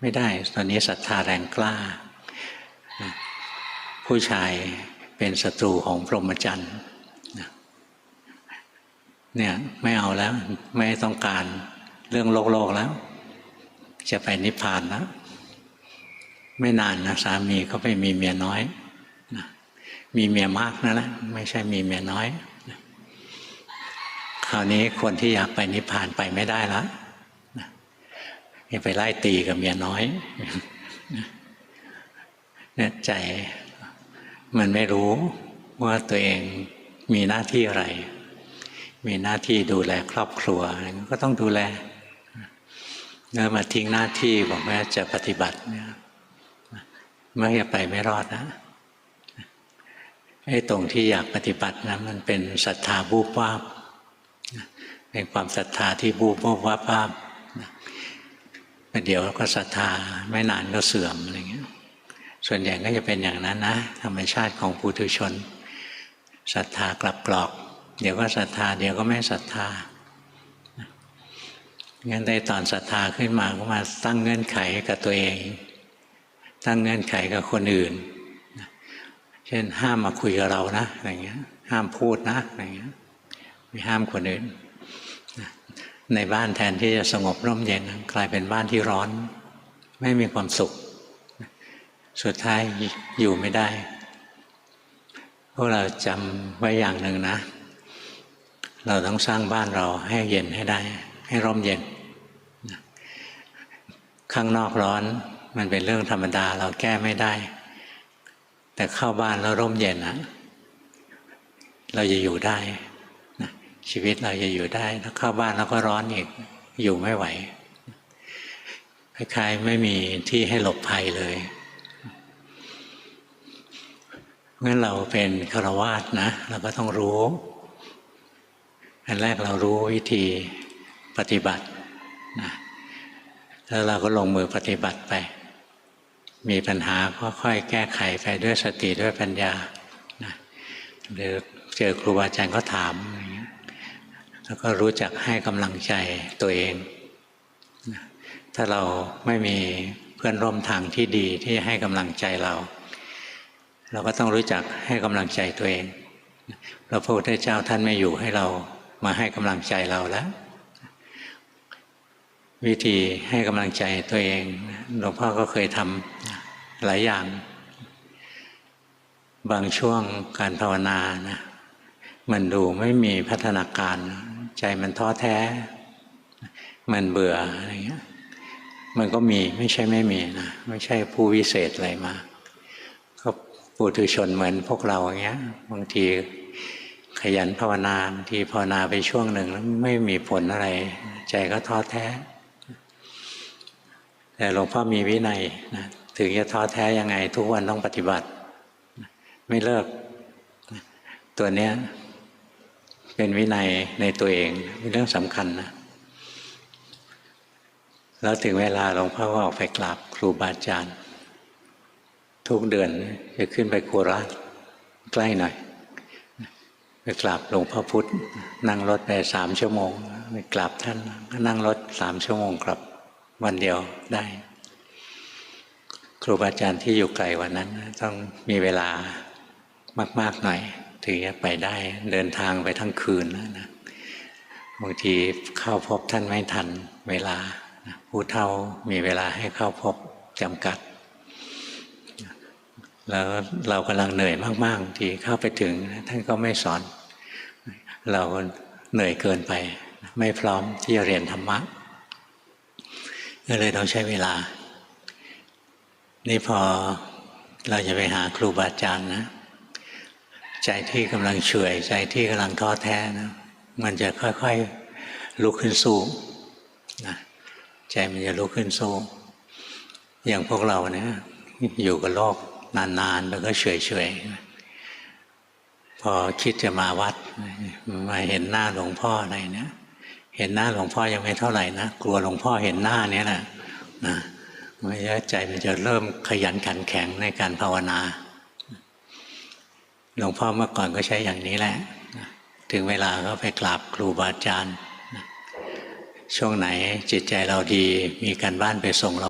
ไม่ได้ ตอนนี้ศรัทธาแรงกล้า ผู้ชายเป็นศัตรูของพรหมจรรย์เนี่ยไม่เอาแล้วไม่ต้องการเรื่องโลกโลกแล้ว จะไปนิพพานแล้ว ไม่นานนะสามีเขาไปมีเมียน้อยนะมีเมียมากนั่นแหละไม่ใช่มีเมียน้อยนะคราวนี้คนที่อยากไปนิพพานไปไม่ได้แล้ว ยังไปไล่ตีกับเมียน้อยเนี่ยใจมันไม่รู้ว่าตัวเองมีหน้าที่อะไร มีหน้าที่ดูแลครอบครัวก็ต้องดูแลแล้วมาทิ้งหน้าที่บอกว่าจะปฏิบัติเนี่ยไม่จะไปไม่รอดนะไอ้ตรงที่อยากปฏิบัตินะมันเป็นศรัทธาบูบวาบเป็นความศรัทธาที่บูบวาบวาบ วาบเดี๋ยวก็ศรัทธาไม่นานก็เสื่อมอะไรเงี้ย ส่วนใหญ่ก็จะเป็นอย่างนั้นนะธรรมชาติของปุถุชนศรัทธากลับกรอก เดี๋ยวก็ศรัทธา เดี๋ยวก็ไม่ศรัทธางั้นในตอนศรัทธาขึ้นมาก็มาตั้งเงื่อนไขกับตัวเอง ตั้งเงื่อนไขกับคนอื่น เช่นห้ามมาคุยกับเรานะอะไรเงี้ย ห้ามพูดนะอะไรเงี้ยไม่ห้ามคนอื่น ในบ้านแทนที่จะสงบร่มเย็นกลายเป็นบ้านที่ร้อน ไม่มีความสุข สุดท้ายอยู่ไม่ได้ พวกเราจำไว้อย่างหนึ่งนะ เราต้องสร้างบ้านเราให้เย็นให้ได้ ให้ร่มเย็น ข้างนอกร้อนมันเป็นเรื่องธรรมดาเราแก้ไม่ได้ แต่เข้าบ้านแล้วร่มเย็นนะเราจะอยู่ได้ ชีวิตเราจะอยู่ได้ถ้าเข้าบ้านแล้วก็ร้อนอีกอยู่ไม่ไหวคล้ายๆไม่มีที่ให้หลบภัยเลยงั้นเราเป็นฆราวาสนะ เราก็ต้องรู้ อันแรกเรารู้วิธีปฏิบัตินะแล้วเราก็ลงมือปฏิบัติไป มีปัญหาก็ค่อยแก้ไขไปด้วยสติด้วยปัญญานะหรือเจอครูบาอาจารย์ก็ถามอะไรเงี้ย แล้วก็รู้จักให้กำลังใจตัวเอง ถ้าเราไม่มีเพื่อนร่วมทางที่ดีที่ให้กำลังใจเรา เราก็ต้องรู้จักให้กำลังใจตัวเองพระพุทธเจ้าท่านไม่อยู่ให้เรามาให้กำลังใจเราแล้ว วิธีให้กำลังใจตัวเองหลวงพ่อก็เคยทำหลายอย่าง บางช่วงการภาวนานะมันดูไม่มีพัฒนาการ ใจมันท้อแท้ มันเบื่ออะไรเงี้ยมันก็มีไม่ใช่ไม่มีนะไม่ใช่ผู้วิเศษอะไรมาก็ปุถุชนเหมือนพวกเราอย่างเงี้ยบางทีขยันภาวนาบางทีภาวนาไปช่วงหนึ่งแล้วไม่มีผลอะไร ใจก็ท้อแท้ แต่หลวงพ่อมีวินัยนะถึงจะท้อแท้ยังไง ทุกวันต้องปฏิบัติ ไม่เลิก ตัวเนี้ย เป็นวินัยในตัวเองเป็นเรื่องสำคัญนะแล้วถึงเวลาหลวงพ่อก็ออกไปกราบครูบาอาจารย์ ทุกเดือนจะขึ้นไปโคราชใกล้หน่อยไปกราบหลวงพ่อพุธนั่งรถไปสามชั่วโมงไปกราบท่านก็นั่งรถสามชั่วโมงกลับวันเดียวได้ ครูบาอาจารย์ที่อยู่ไกลวันนั้น ต้องมีเวลามาก ๆ หน่อย ถึงจะไปได้เดินทางไปทั้งคืนนะบางทีเข้าพบท่านไม่ทันเวลาผู้เท่ามีเวลาให้เข้าพบจำกัด แล้วเรากำลังเหนื่อยมากๆ ที่เข้าไปถึงท่านก็ไม่สอน เราเหนื่อยเกินไป ไม่พร้อมที่จะเรียนธรรมะก็เลยต้องใช้เวลา นี่พอเราจะไปหาครูบาอาจารย์นะ ใจที่กำลังเฉยใจที่กำลังท้อแท้นะมันจะค่อยๆลุกขึ้นสู้นะใจมันจะลุกขึ้นสู้อย่างพวกเราเนี่ยอยู่กับโลกนานๆแล้วก็เฉยๆพอคิดจะมาวัดมาเห็นหน้าหลวงพ่ออะไรเนี่ย เห็นหน้าหลวงพ่อยังไม่เท่าไหร่นะกลัวหลวงพ่อเห็นหน้านี้แหละนะม่ใช่ใจมันจะเริ่มขยันขันแข็งในการภาวนา หลวงพ่อเมื่อก่อนก็ใช้อย่างนี้แหละถึงเวลาก็ไปกราบครูบาอาจารย์ช่วงไหนจิตใจเราดีมีการบ้านไปส่งเรา